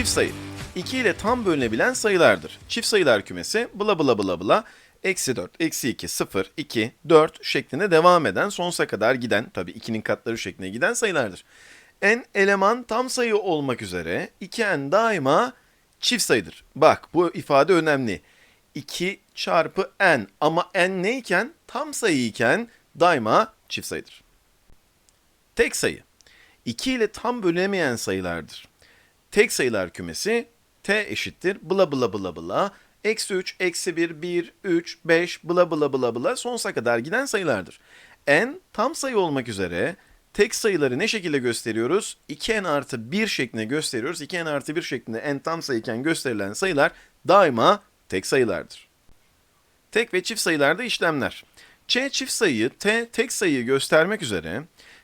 çift sayı. 2 ile tam bölünebilen sayılardır. Çift sayılar kümesi bla bla bla bla eksi 4, eksi 2, 0, 2, 4 şeklinde devam eden sonsuza kadar giden tabii 2'nin katları şeklinde giden sayılardır. n eleman tam sayı olmak üzere 2n daima çift sayıdır. Bak bu ifade önemli. 2 çarpı n ama n neyken tam sayı iken daima çift sayıdır. Tek sayı. 2 ile tam bölünemeyen sayılardır. Tek sayılar kümesi t eşittir bla bla bla bla eksi 3, eksi 1, 1, 3, 5 bla bla bla bla sonsuza kadar giden sayılardır. n tam sayı olmak üzere tek sayıları ne şekilde gösteriyoruz? 2n artı 1 şeklinde gösteriyoruz. 2n artı 1 şeklinde n tam sayıyken gösterilen sayılar daima tek sayılardır. Tek ve çift sayılarda işlemler. Ç çift sayıyı, T tek sayıyı göstermek üzere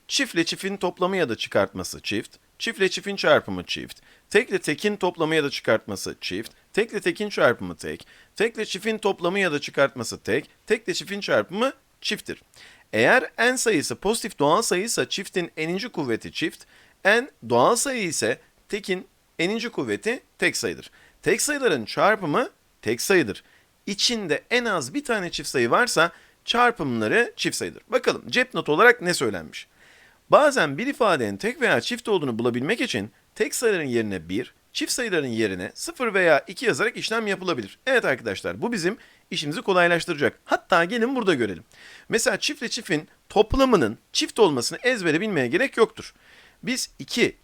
çiftle çiftin toplamı ya da çıkartması çift, çiftle çiftin çarpımı çift, tekle tekin toplamı ya da çıkartması çift, tekle tekin çarpımı tek, tekle çiftin toplamı ya da çıkartması tek, tekle çiftin çarpımı çifttir. Eğer n sayısı pozitif doğal sayıysa çiftin n'inci kuvveti çift, n doğal sayı ise tekin n'inci kuvveti tek sayıdır. Tek sayıların çarpımı tek sayıdır. İçinde en az bir tane çift sayı varsa çarpımları çift sayıdır. Bakalım cep not olarak ne söylenmiş? Bazen bir ifadenin tek veya çift olduğunu bulabilmek için tek sayıların yerine 1, çift sayıların yerine 0 veya 2 yazarak işlem yapılabilir. Evet arkadaşlar bu bizim işimizi kolaylaştıracak. Hatta gelin burada görelim. Mesela çiftle çiftin toplamının çift olmasını ezbere bilmeye gerek yoktur. Biz 2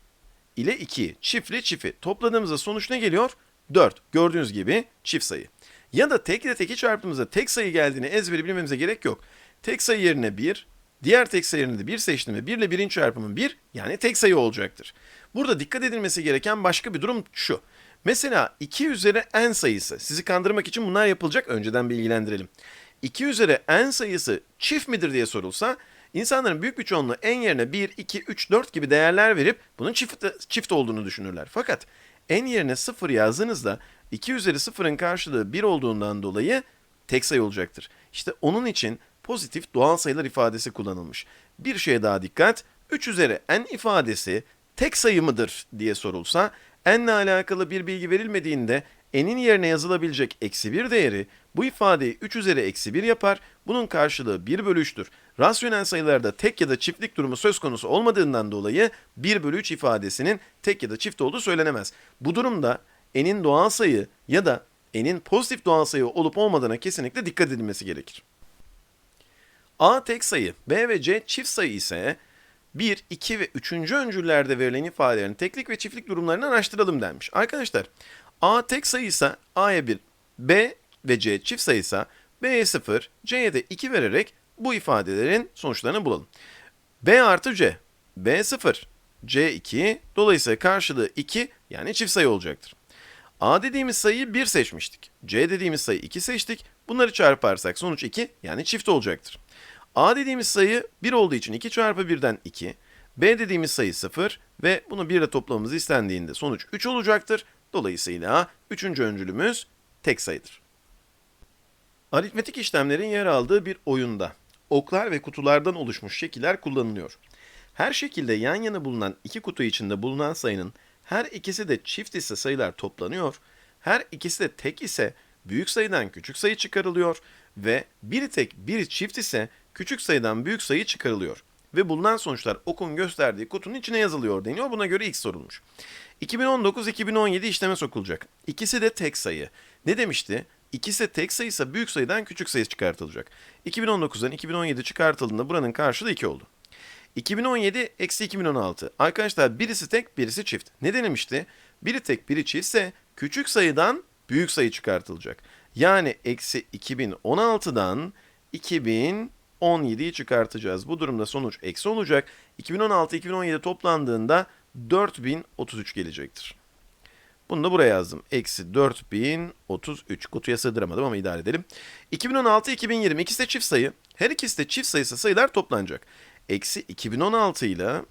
ile 2'yi çiftle çifi topladığımızda sonuç ne geliyor? 4. Gördüğünüz gibi çift sayı. Ya da tek ile teki çarptığımızda tek sayı geldiğini ezbere bilmemize gerek yok. Tek sayı yerine 1, diğer tek sayı yerine de 1 seçtim ve 1 ile 1'in çarpımı 1 yani tek sayı olacaktır. Burada dikkat edilmesi gereken başka bir durum şu. Mesela 2 üzeri n sayısı. Sizi kandırmak için bunlar yapılacak. Önceden bilgilendirelim. 2 üzeri n sayısı çift midir diye sorulsa insanların büyük bir çoğunluğu n yerine 1, 2, 3, 4 gibi değerler verip bunun çift, çift olduğunu düşünürler. Fakat n yerine 0 yazdığınızda 2 üzeri 0'ın karşılığı 1 olduğundan dolayı tek sayı olacaktır. İşte onun için pozitif doğal sayılar ifadesi kullanılmış. Bir şeye daha dikkat. 3 üzeri n ifadesi tek sayı mıdır diye sorulsa n ile alakalı bir bilgi verilmediğinde n'in yerine yazılabilecek eksi 1 değeri bu ifadeyi 3 üzeri eksi 1 yapar. Bunun karşılığı 1 bölü 3'tür. Rasyonel sayılarda tek ya da çiftlik durumu söz konusu olmadığından dolayı 1 bölü 3 ifadesinin tek ya da çift olduğu söylenemez. Bu durumda n'in doğal sayı ya da n'in pozitif doğal sayı olup olmadığına kesinlikle dikkat edilmesi gerekir. A tek sayı, B ve C çift sayı ise 1, 2 ve 3. öncüllerde verilen ifadelerin teklik ve çiftlik durumlarını araştıralım denmiş. Arkadaşlar A tek sayıysa A'ya 1, B ve C çift sayıysa B'ye 0, C'ye de 2 vererek bu ifadelerin sonuçlarını bulalım. B artı C, B 0, C 2, dolayısıyla karşılığı 2 yani çift sayı olacaktır. A dediğimiz sayıyı 1 seçmiştik. C dediğimiz sayı 2 seçtik. Bunları çarparsak sonuç 2 yani çift olacaktır. A dediğimiz sayı 1 olduğu için 2 çarpı 1'den 2. B dediğimiz sayı 0 ve bunu 1 ile toplamamız istendiğinde sonuç 3 olacaktır. Dolayısıyla 3. öncülümüz tek sayıdır. Aritmetik işlemlerin yer aldığı bir oyunda oklar ve kutulardan oluşmuş şekiller kullanılıyor. Her şekilde yan yana bulunan iki kutu içinde bulunan sayının her ikisi de çift ise sayılar toplanıyor, her ikisi de tek ise büyük sayıdan küçük sayı çıkarılıyor ve biri tek biri çift ise küçük sayıdan büyük sayı çıkarılıyor. Ve bulunan sonuçlar okun gösterdiği kutunun içine yazılıyor deniyor. Buna göre x sorulmuş. 2019-2017 işleme sokulacak. İkisi de tek sayı. Ne demişti? İkisi tek sayıysa büyük sayıdan küçük sayı çıkartılacak. 2019'dan 2017 çıkartıldığında buranın karşılığı 2 oldu. 2017 eksi 2016. Arkadaşlar birisi tek birisi çift. Ne denemişti? Biri tek biri çiftse küçük sayıdan büyük sayı çıkartılacak. Yani eksi 2016'dan 2017'yi çıkartacağız. Bu durumda sonuç eksi olacak. 2016-2017 toplandığında 4033 gelecektir. Bunu da buraya yazdım. Eksi 4033. Kutuya sığdıramadım ama idare edelim. 2016-2020 ikisi de çift sayı. Her ikisi de çift sayısı sayılar toplanacak. Eksi 2016 ile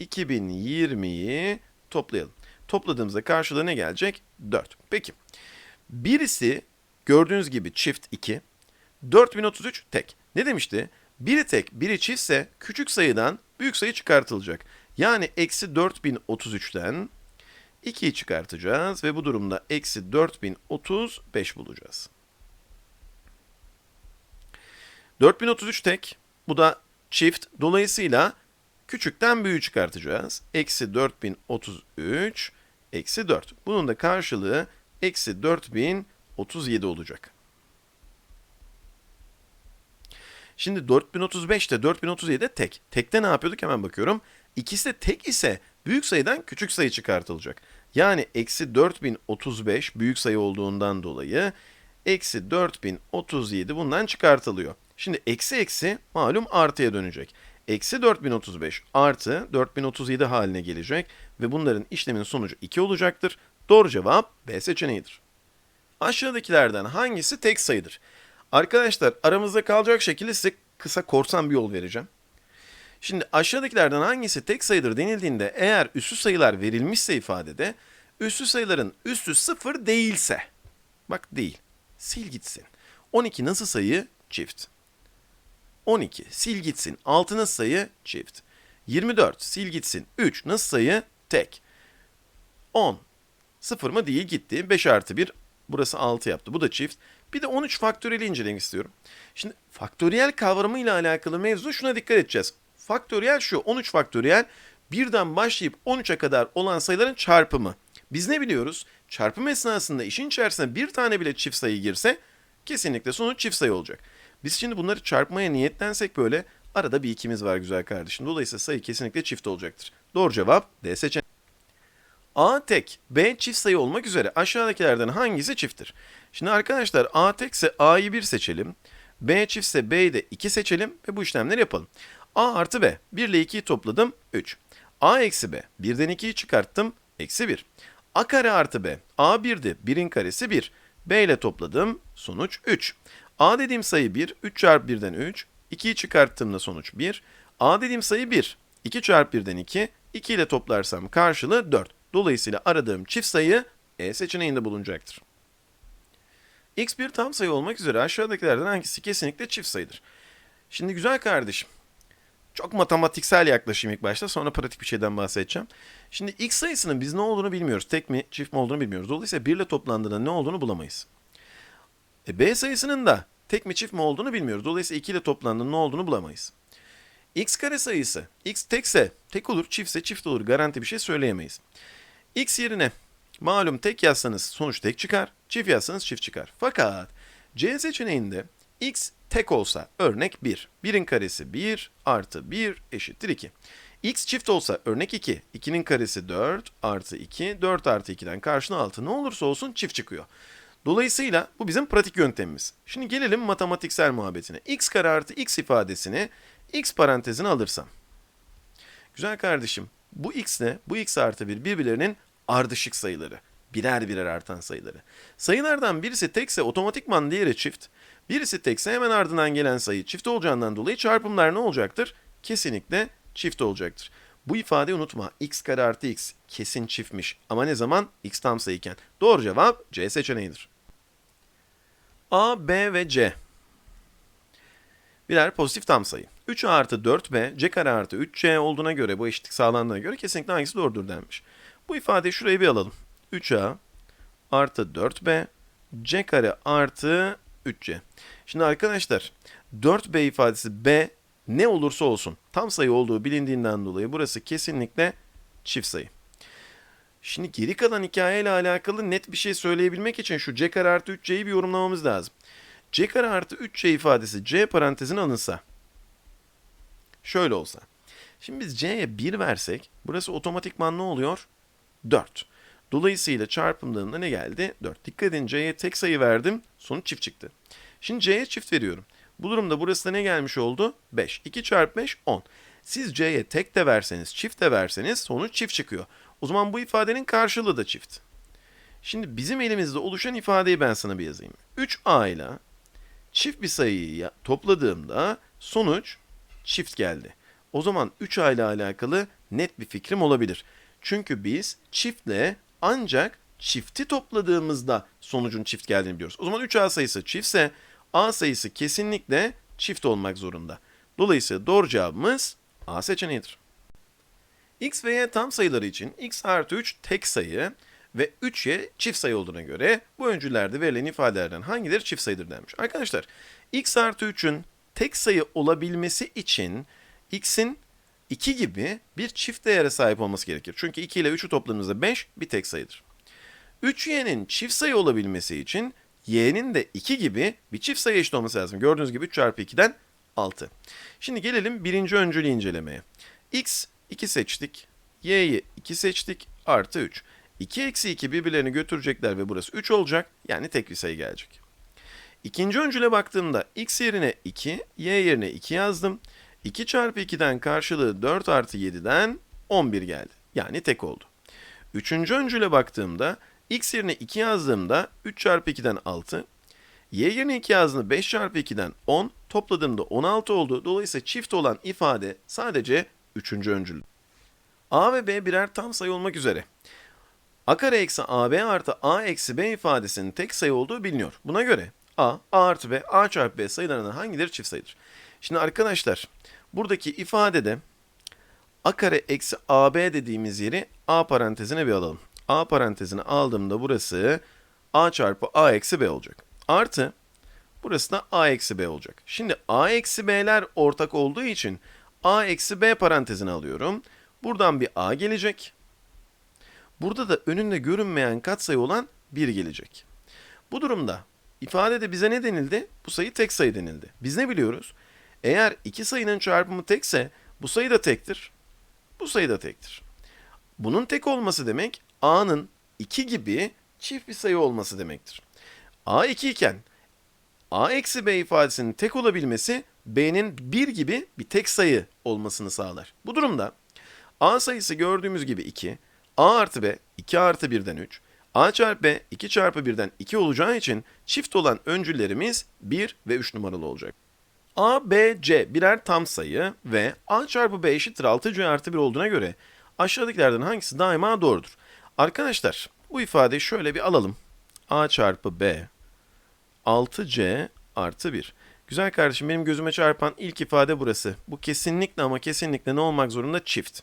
2020'yi toplayalım. Topladığımızda karşılığı ne gelecek? 4. Peki. Birisi gördüğünüz gibi çift 2. 4033 tek. Ne demişti? Biri tek, biri çiftse küçük sayıdan büyük sayı çıkartılacak. Yani eksi 4033'ten 2'yi çıkartacağız ve bu durumda eksi 4035 bulacağız. 4033 tek. Bu da çift. Dolayısıyla küçükten büyüğü çıkartacağız. Eksi 4033 eksi 4. Bunun da karşılığı eksi 4037 olacak. Şimdi 4035 de 4037 de tek. Tekte ne yapıyorduk hemen bakıyorum. İkisi de tek ise büyük sayıdan küçük sayı çıkartılacak. Yani eksi 4035 büyük sayı olduğundan dolayı eksi 4037 bundan çıkartılıyor. Şimdi eksi eksi malum artıya dönecek. Eksi 4035 artı 4037 haline gelecek ve bunların işlemin sonucu 2 olacaktır. Doğru cevap B seçeneğidir. Aşağıdakilerden hangisi tek sayıdır? Arkadaşlar aramızda kalacak şekilde size kısa korsan bir yol vereceğim. Şimdi aşağıdakilerden hangisi tek sayıdır denildiğinde eğer üssü sayılar verilmişse ifadede üssü sayıların üssü sıfır değilse bak değil sil gitsin. 12 nasıl sayı? Çift. 12 sil gitsin. 6 nasıl sayı? Çift. 24 sil gitsin. 3 nasıl sayı? Tek. 10 sıfır mı değil gitti. 5 artı 1 burası 6 yaptı. Bu da çift. Bir de 13 faktöriyeli incelemek istiyorum. Şimdi faktöriyel kavramıyla alakalı mevzu şuna dikkat edeceğiz. Faktöriyel şu 13 faktöriyel birden başlayıp 13'e kadar olan sayıların çarpımı. Biz ne biliyoruz? Çarpım esnasında işin içerisine bir tane bile çift sayı girse kesinlikle sonuç çift sayı olacak. Biz şimdi bunları çarpmaya niyetlensek böyle arada bir ikimiz var güzel kardeşim. Dolayısıyla sayı kesinlikle çift olacaktır. Doğru cevap D seçeneği. A tek, B çift sayı olmak üzere aşağıdakilerden hangisi çifttir? Şimdi arkadaşlar A tekse A'yı 1 seçelim. B çiftse B'yi de 2 seçelim ve bu işlemleri yapalım. A artı B. 1 ile 2'yi topladım 3. A eksi B. 1'den 2'yi çıkarttım. Eksi 1. A kare artı B. A 1'di. 1'in karesi 1. B ile topladım. Sonuç 3. A dediğim sayı 1. 3 çarpı 1'den 3. 2'yi çıkarttığımda sonuç 1. A dediğim sayı 1. 2 çarpı 1'den 2. 2 ile toplarsam karşılığı 4. Dolayısıyla aradığım çift sayı E seçeneğinde bulunacaktır. X bir tam sayı olmak üzere aşağıdakilerden hangisi kesinlikle çift sayıdır? Şimdi güzel kardeşim. Çok matematiksel yaklaşayım ilk başta sonra pratik bir şeyden bahsedeceğim. Şimdi x sayısının biz ne olduğunu bilmiyoruz. Tek mi çift mi olduğunu bilmiyoruz. Dolayısıyla 1 ile toplandığında ne olduğunu bulamayız. E, b sayısının da tek mi çift mi olduğunu bilmiyoruz. Dolayısıyla 2 ile toplandığında ne olduğunu bulamayız. x kare sayısı x tekse tek olur çiftse çift olur garanti bir şey söyleyemeyiz. X yerine malum tek yazsanız sonuç tek çıkar. Çift yazsanız çift çıkar. Fakat C seçeneğinde x tek olsa örnek 1. 1'in karesi 1 artı 1 eşittir 2. x çift olsa örnek 2. 2'nin karesi 4 artı 2. 4 artı 2'den karşına 6 ne olursa olsun çift çıkıyor. Dolayısıyla bu bizim pratik yöntemimiz. Şimdi gelelim matematiksel muhabbetine. x kare artı x ifadesini x parantezine alırsam. Güzel kardeşim bu x ne? Bu x artı 1 birbirlerinin ardışık sayıları. Birer birer artan sayıları. Sayılardan birisi tekse otomatikman diğeri çift. Birisi tekse hemen ardından gelen sayı çift olacağından dolayı çarpımlar ne olacaktır? Kesinlikle çift olacaktır. Bu ifadeyi unutma. x kare artı x kesin çiftmiş. Ama ne zaman? x tam sayıyken. Doğru cevap C seçeneğidir. A, B ve C. Birer pozitif tam sayı. 3A artı 4B, C kare artı 3C olduğuna göre, bu eşitlik sağlandığına göre kesinlikle hangisi doğrudur denmiş. Bu ifadeyi şuraya bir alalım. 3A artı 4B, C kare artı 3C. Şimdi arkadaşlar 4B ifadesi B ne olursa olsun tam sayı olduğu bilindiğinden dolayı burası kesinlikle çift sayı. Şimdi geri kalan hikayeyle alakalı net bir şey söyleyebilmek için şu C kare artı 3C'yi bir yorumlamamız lazım. C kare artı 3C ifadesi C parantezine alınsa şöyle olsa. Şimdi biz C'ye 1 versek burası otomatikman ne oluyor? 4. Dolayısıyla çarpımlarında ne geldi? 4. Dikkat edin C'ye tek sayı verdim. Sonuç çift çıktı. Şimdi C'ye çift veriyorum. Bu durumda burası da ne gelmiş oldu? 5. 2 çarpı 5 10. Siz C'ye tek de verseniz çift de verseniz sonuç çift çıkıyor. O zaman bu ifadenin karşılığı da çift. Şimdi bizim elimizde oluşan ifadeyi ben sana bir yazayım. 3A ile çift bir sayıyı topladığımda sonuç çift geldi. O zaman 3A ile alakalı net bir fikrim olabilir. Çünkü biz çiftle ancak çifti topladığımızda sonucun çift geldiğini biliyoruz. O zaman 3A sayısı çiftse A sayısı kesinlikle çift olmak zorunda. Dolayısıyla doğru cevabımız A seçeneğidir. x ve y tam sayıları için x artı 3 tek sayı ve 3y çift sayı olduğuna göre bu öncüllerde verilen ifadelerden hangileri çift sayıdır denmiş. Arkadaşlar x artı 3'ün tek sayı olabilmesi için x'in 2 gibi bir çift değere sahip olması gerekir. Çünkü 2 ile 3'ü topladığımızda 5 bir tek sayıdır. 3y'nin çift sayı olabilmesi için y'nin de 2 gibi bir çift sayı eşit olması lazım. Gördüğünüz gibi 3 çarpı 2'den 6. Şimdi gelelim birinci öncülü incelemeye. x 2 seçtik, y'yi 2 seçtik, artı 3. 2 eksi 2 birbirlerini götürecekler ve burası 3 olacak. Yani tek bir sayı gelecek. İkinci öncüle baktığımda x yerine 2, y yerine 2 yazdım. 2 çarpı 2'den karşılığı 4 artı 7'den 11 geldi. Yani tek oldu. Üçüncü öncüle baktığımda x yerine 2 yazdığımda 3 çarpı 2'den 6. Y yerine 2 yazdığımda 5 çarpı 2'den 10. Topladığımda 16 oldu. Dolayısıyla çift olan ifade sadece üçüncü öncül. A ve B birer tam sayı olmak üzere. A kare eksi AB artı A eksi B ifadesinin tek sayı olduğu biliniyor. Buna göre A, A artı B, A çarpı B sayılarından hangileri çift sayıdır? Şimdi arkadaşlar buradaki ifadede A kare eksi AB dediğimiz yeri A parantezine bir alalım. A parantezine aldığımda burası A çarpı A eksi B olacak. Artı burası da A eksi B olacak. Şimdi A eksi B'ler ortak olduğu için A eksi B parantezine alıyorum. Buradan bir A gelecek. Burada da önünde görünmeyen katsayı olan 1 gelecek. Bu durumda ifadede bize ne denildi? Bu sayı tek sayı denildi. Biz ne biliyoruz? Eğer iki sayının çarpımı tekse bu sayı da tektir. Bu sayı da tektir. Bunun tek olması demek A'nın 2 gibi çift bir sayı olması demektir. A 2 iken A eksi B ifadesinin tek olabilmesi B'nin 1 gibi bir tek sayı olmasını sağlar. Bu durumda A sayısı gördüğümüz gibi 2, A artı B 2 artı 1'den 3, A çarpı B 2 çarpı 1'den 2 olacağı için çift olan öncüllerimiz 1 ve 3 numaralı olacak. A, B, C birer tam sayı ve A çarpı B eşittir 6C artı 1 olduğuna göre aşağıdakilerden hangisi daima doğrudur? Arkadaşlar bu ifadeyi şöyle bir alalım. A çarpı B 6C artı 1. Güzel kardeşim benim gözüme çarpan ilk ifade burası. Bu kesinlikle ama kesinlikle ne olmak zorunda? Çift.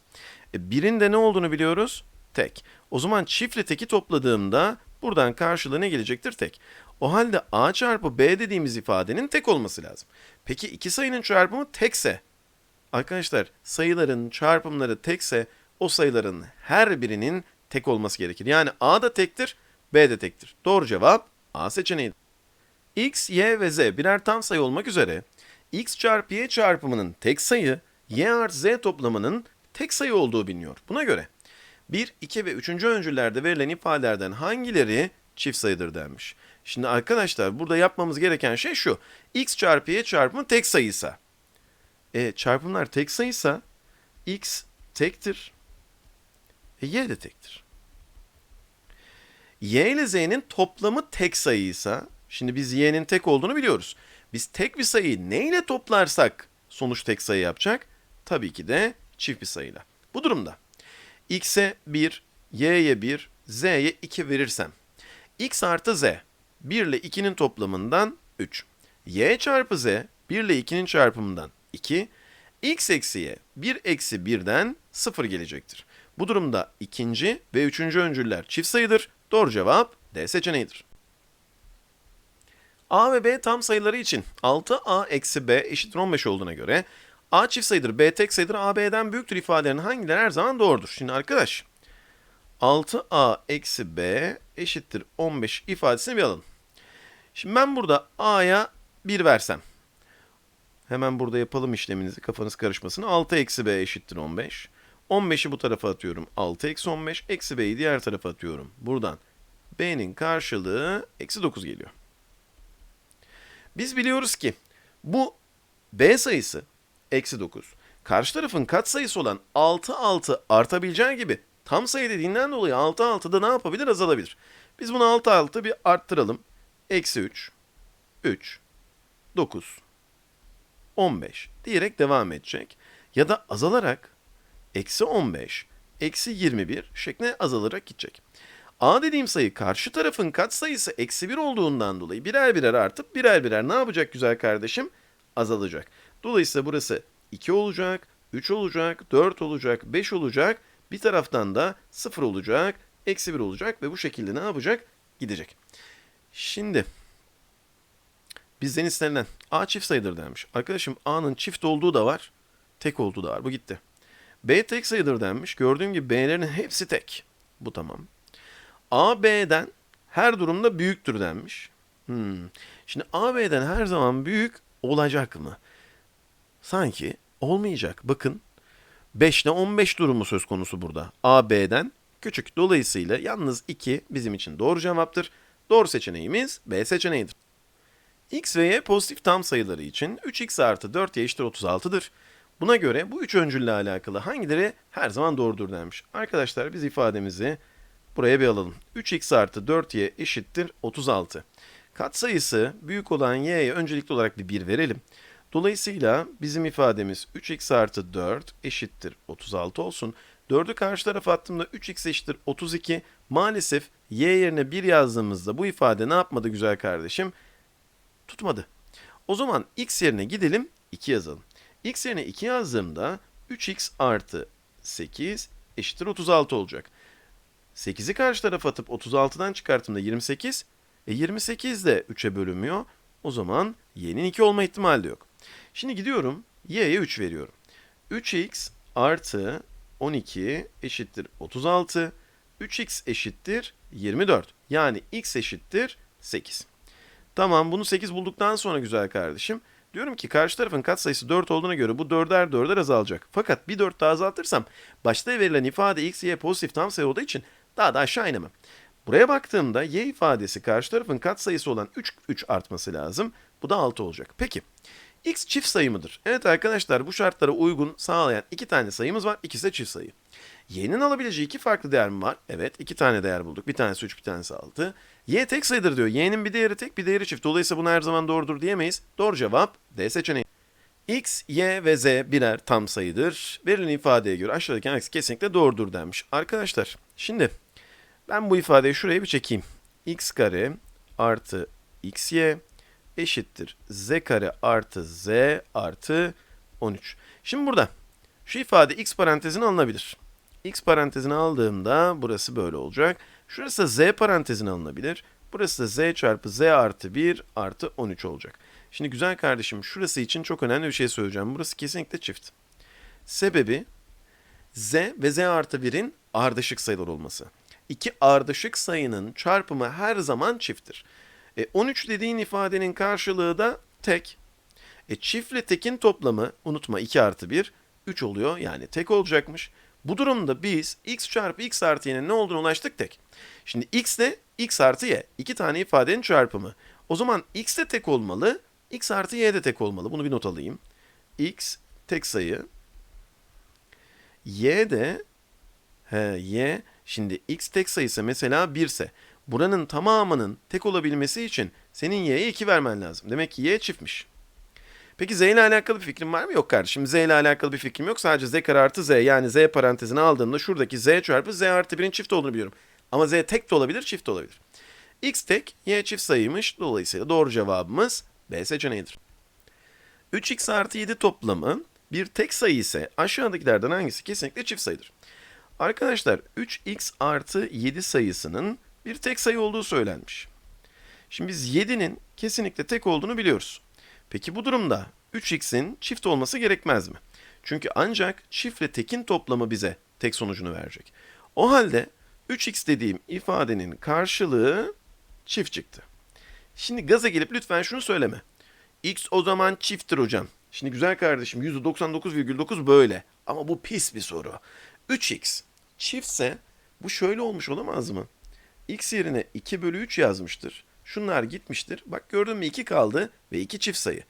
E, birin de ne olduğunu biliyoruz? Tek. O zaman çiftle teki topladığımda buradan karşılığı ne gelecektir? Tek. O halde A çarpı B dediğimiz ifadenin tek olması lazım. Peki iki sayının çarpımı tekse, arkadaşlar sayıların çarpımları tekse o sayıların her birinin tek olması gerekir. Yani A da tektir, B de tektir. Doğru cevap A seçeneği. X, Y ve Z birer tam sayı olmak üzere X çarpı Y çarpımının tek sayı, Y artı Z toplamının tek sayı olduğu biliniyor. Buna göre 1, 2 ve 3. öncüllerde verilen ifadelerden hangileri çift sayıdır denmiş. Şimdi arkadaşlar burada yapmamız gereken şey şu. X çarpı Y çarpımı tek sayıysa. E, çarpımlar tek sayıysa X tektir. E, Y de tektir. Y ile Z'nin toplamı tek sayıysa, şimdi biz Y'nin tek olduğunu biliyoruz. Biz tek bir sayıyı ne ile toplarsak sonuç tek sayı yapacak? Tabii ki de çift bir sayıyla. Bu durumda x'e 1, y'ye 1, z'ye 2 verirsem x artı z 1 ile 2'nin toplamından 3. y çarpı z 1 ile 2'nin çarpımından 2. x eksi y 1 eksi 1'den 0 gelecektir. Bu durumda ikinci ve üçüncü öncüller çift sayıdır. Doğru cevap D seçeneğidir. A ve B tam sayıları için 6A eksi B eşittir 15 olduğuna göre A çift sayıdır, B tek sayıdır, A B'den büyüktür ifadelerinin hangileri her zaman doğrudur? Şimdi arkadaş 6A eksi B eşittir 15 ifadesini bir alalım. Şimdi ben burada A'ya 1 versem. Hemen burada yapalım işleminizi kafanız karışmasın. 6 eksi B eşittir 15. 15'i bu tarafa atıyorum. 6 eksi 15. Eksi B'yi diğer tarafa atıyorum. Buradan B'nin karşılığı eksi 9 geliyor. Biz biliyoruz ki bu B sayısı eksi 9. Karşı tarafın katsayısı olan 6 6 artabileceği gibi tam sayı dediğinden dolayı 6 6 da ne yapabilir azalabilir. Biz bunu 6 6 bir arttıralım. Eksi 3, 3, 9, 15 diyerek devam edecek. Ya da azalarak eksi 15, eksi 21 şeklinde azalarak gidecek. A dediğim sayı karşı tarafın katsayısı eksi 1 olduğundan dolayı birer birer artıp birer birer ne yapacak güzel kardeşim? Azalacak. Dolayısıyla burası 2 olacak, 3 olacak, 4 olacak, 5 olacak Bir taraftan da 0 olacak, eksi 1 olacak ve bu şekilde ne yapacak? Gidecek. Şimdi bizden istenilen A çift sayıdır denmiş. Arkadaşım A'nın çift olduğu da var, tek olduğu da var. Bu gitti. B tek sayıdır denmiş. Gördüğüm gibi B'lerin hepsi tek. Bu tamam. A B'den her durumda büyüktür denmiş. Hmm. Şimdi A B'den her zaman büyük olacak mı? Sanki olmayacak. Bakın 5 ile 15 durumu söz konusu burada. A B'den küçük. Dolayısıyla yalnız 2 bizim için doğru cevaptır. Doğru seçeneğimiz B seçeneğidir. X ve Y pozitif tam sayıları için 3x artı 4y eşittir 36'dır. Buna göre bu üç öncülle alakalı hangileri her zaman doğrudur denmiş. Arkadaşlar biz ifademizi buraya bir alalım. 3x artı 4y eşittir 36. Katsayısı büyük olan y'ye öncelikli olarak bir 1 verelim. Dolayısıyla bizim ifademiz 3x artı 4 eşittir 36 olsun. 4'ü karşı tarafa attığımda 3x eşittir 32. Maalesef y yerine 1 yazdığımızda bu ifade ne yapmadı güzel kardeşim? Tutmadı. O zaman x yerine gidelim 2 yazalım. x yerine 2 yazdığımda 3x artı 8 eşittir 36 olacak. 8'i karşı tarafa atıp 36'dan çıkarttığımda 28. E 28 de 3'e bölünmüyor. O zaman y'nin 2 olma ihtimali de yok. Şimdi gidiyorum y'ye 3 veriyorum. 3x artı 12 eşittir 36. 3x eşittir 24. Yani x eşittir 8. Tamam bunu 8 bulduktan sonra güzel kardeşim. Diyorum ki karşı tarafın katsayısı 4 olduğuna göre bu 4'er 4'er azalacak. Fakat bir 4 daha azaltırsam başta verilen ifade x, y pozitif tam sayı olduğu için daha da aşağı inemem. Buraya baktığımda y ifadesi karşı tarafın katsayısı olan 3, 3 artması lazım. Bu da 6 olacak. Peki x çift sayı mıdır? Evet arkadaşlar bu şartlara uygun sağlayan iki tane sayımız var. İkisi de çift sayı. Y'nin alabileceği iki farklı değer mi var? Evet iki tane değer bulduk. Bir tanesi 3 bir tanesi 6. Y tek sayıdır diyor. Y'nin bir değeri tek bir değeri çift. Dolayısıyla bunu her zaman doğrudur diyemeyiz. Doğru cevap D seçeneği. X, Y ve Z birer tam sayıdır. Verilen ifadeye göre aşağıdaki hangisi kesinlikle doğrudur denmiş. Arkadaşlar şimdi ben bu ifadeyi şuraya bir çekeyim. X kare artı XY eşittir Z kare artı Z artı 13. Şimdi burada şu ifade X parantezine alınabilir. X parantezine aldığımda burası böyle olacak. Şurası da Z parantezine alınabilir. Burası da Z çarpı Z artı 1 artı 13 olacak. Şimdi güzel kardeşim şurası için çok önemli bir şey söyleyeceğim. Burası kesinlikle çift. Sebebi Z ve Z artı 1'in ardışık sayılar olması. İki ardışık sayının çarpımı her zaman çifttir. E, 13 dediğin ifadenin karşılığı da tek. E, çiftle tekin toplamı unutma 2 artı 1 3 oluyor yani tek olacakmış. Bu durumda biz x çarpı x artı y'nin ne olduğunu ulaştık tek. Şimdi x de x artı y. iki tane ifadenin çarpımı. O zaman x de tek olmalı, x artı y de tek olmalı. Bunu bir not alayım. x tek sayı. y de he, y şimdi x tek sayısı mesela 1 ise buranın tamamının tek olabilmesi için senin y'ye 2 vermen lazım. Demek ki y çiftmiş. Peki Z ile alakalı bir fikrim var mı? Yok kardeşim. Z ile alakalı bir fikrim yok. Sadece Z kare artı Z yani Z parantezine aldığımda şuradaki Z çarpı Z artı 1'in çift olduğunu biliyorum. Ama Z tek de olabilir, çift de olabilir. X tek, Y çift sayıymış. Dolayısıyla doğru cevabımız B seçeneğidir. 3x artı 7 toplamı bir tek sayı ise aşağıdakilerden hangisi kesinlikle çift sayıdır? Arkadaşlar 3x artı 7 sayısının bir tek sayı olduğu söylenmiş. Şimdi biz 7'nin kesinlikle tek olduğunu biliyoruz. Peki bu durumda 3x'in çift olması gerekmez mi? Çünkü ancak çiftle tekin toplamı bize tek sonucunu verecek. O halde 3x dediğim ifadenin karşılığı çift çıktı. Şimdi gaza gelip lütfen şunu söyleme. x o zaman çifttir hocam. Şimdi güzel kardeşim %99,9 böyle. Ama bu pis bir soru. 3x çiftse bu şöyle olmuş olamaz mı? x yerine 2 bölü 3 yazmıştır. Şunlar gitmiştir. Bak gördün mü 2 kaldı ve 2 çift sayı.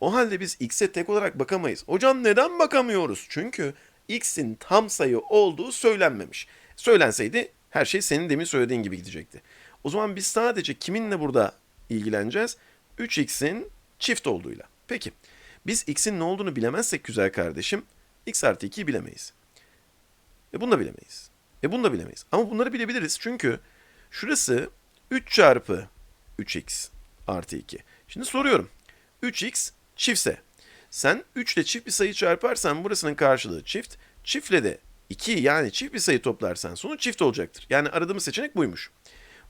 O halde biz x'e tek olarak bakamayız. Hocam neden bakamıyoruz? Çünkü x'in tam sayı olduğu söylenmemiş. Söylenseydi her şey senin demin söylediğin gibi gidecekti. O zaman biz sadece kiminle burada ilgileneceğiz? 3x'in çift olduğuyla. Peki biz x'in ne olduğunu bilemezsek güzel kardeşim x artı 2'yi bilemeyiz. E bunu da bilemeyiz. E bunu da bilemeyiz. Ama bunları bilebiliriz çünkü şurası 3 çarpı 3x artı 2. Şimdi soruyorum. 3x çiftse sen 3 ile çift bir sayı çarparsan burasının karşılığı çift. Çiftle de 2 yani çift bir sayı toplarsan sonuç çift olacaktır. Yani aradığımız seçenek buymuş.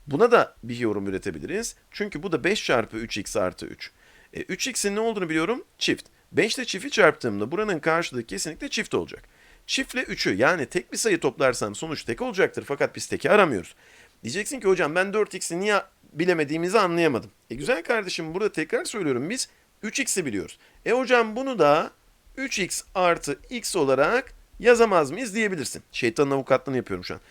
Buna da bir yorum üretebiliriz. Çünkü bu da 5 çarpı 3x artı 3. E, 3x'in ne olduğunu biliyorum? Çift. 5 ile çifti çarptığımda buranın karşılığı kesinlikle çift olacak. Çiftle 3'ü yani tek bir sayı toplarsam sonuç tek olacaktır. Fakat biz teki aramıyoruz. Diyeceksin ki hocam ben 4x'i niye bilemediğimizi anlayamadım. E güzel kardeşim burada tekrar söylüyorum biz 3x'i biliyoruz. E hocam bunu da 3x artı x olarak yazamaz mıyız diyebilirsin. Şeytanın avukatlığını yapıyorum şu an.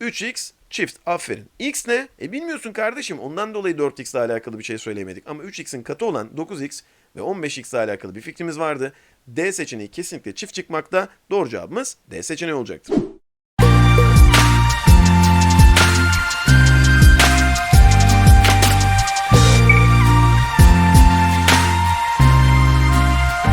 3x çift aferin. X ne? E bilmiyorsun kardeşim ondan dolayı 4x ile alakalı bir şey söyleyemedik. Ama 3x'in katı olan 9x ve 15x ile alakalı bir fikrimiz vardı. D seçeneği kesinlikle çift çıkmakta. Doğru cevabımız D seçeneği olacaktır.